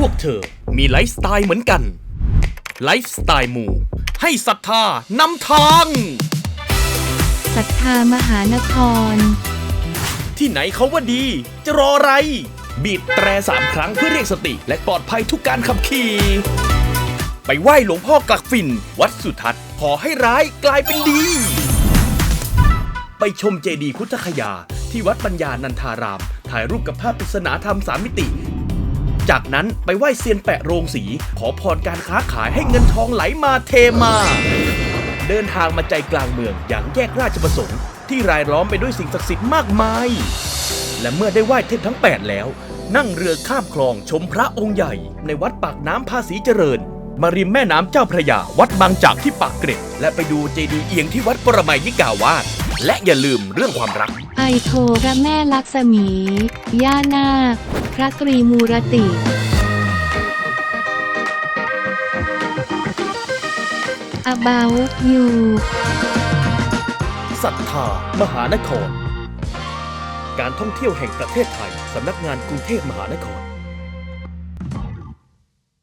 พวกเธอมีไลฟ์สไตล์เหมือนกัน ไลฟ์สไตล์หมู่ ให้ศรัทธานำทางศรัทธามหานคร ที่ไหนเขาว่าดี จะรออะไร บีบแตรสามครั้งเพื่อเรียกสติ และปลอดภัยทุกการขับขี่ ไปไหว้หลวงพ่อกลักฟิน วัดสุทัศน์ขอให้ร้ายกลายเป็นดี ไปชมเจดีย์พุทธคยา ที่วัดปัญญานันทาราม ถ่ายรูปกับภาพปริศนาธรรมสามมิติ จากนั้นไปไหว้เซียนแปะโรงสี ขอพรการค้าขายให้เงินทองไหลมาเทมา เดินทางมาใจกลางเมืองอย่างแยกราชประสงค์ที่รายล้อมไปด้วยสิ่งศักดิ์สิทธิ์มากมาย และเมื่อได้ไหว้เทพทั้ง 8 แล้ว นั่งเรือข้ามคลองชมพระองค์ใหญ่ ในวัดปากน้ำภาษีเจริญ มาริมแม่น้ำเจ้าพระยา วัดบางจากที่ปากเกร็ด และไปดูเจดีย์เอียงที่วัดปรมัยยิกาวาสและอย่าลืมเรื่องความรัก โทพระแม่ลักษมี ย่านาค พระตรีมูรติอบาวยูศรัทธามหานคร การท่องเที่ยวแห่งประเทศไทย สำนักงานกรุงเทพมหานคร